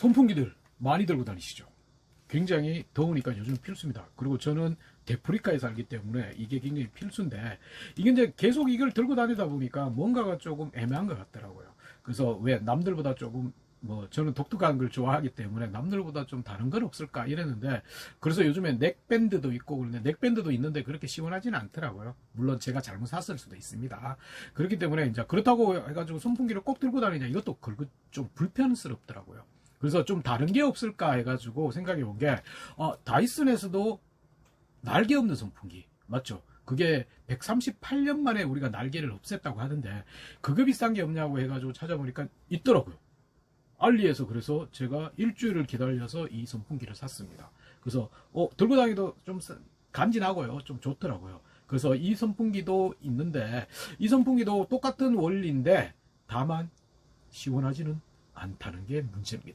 선풍기들 많이 들고 다니시죠. 굉장히 더우니까 요즘 필수입니다. 그리고 저는 데프리카에 살기 때문에 이게 굉장히 필수인데 이게 이제 계속 이걸 들고 다니다 보니까 뭔가가 조금 애매한 것 같더라고요. 그래서 왜 남들보다 조금 뭐 저는 독특한 걸 좋아하기 때문에 남들보다 좀 다른 건 없을까 이랬는데 그래서 요즘에 넥밴드도 있고 그런데 넥밴드도 있는데 그렇게 시원하지는 않더라고요. 물론 제가 잘못 샀을 수도 있습니다. 그렇기 때문에 이제 그렇다고 해가지고 선풍기를 꼭 들고 다니냐 이것도 좀 불편스럽더라고요. 그래서 좀 다른 게 없을까 해가지고 생각해 본 게, 어, 다이슨에서도 날개 없는 선풍기. 맞죠? 그게 138년 만에 우리가 날개를 없앴다고 하던데, 그거 비싼 게 없냐고 해가지고 찾아보니까 있더라고요. 알리에서 그래서 제가 일주일을 기다려서 이 선풍기를 샀습니다. 그래서, 어, 들고 다니도 좀 싸- 간지나고요. 좀 좋더라고요. 그래서 이 선풍기도 있는데, 이 선풍기도 똑같은 원리인데, 다만, 시원하지는 않다는 게 문제입니다.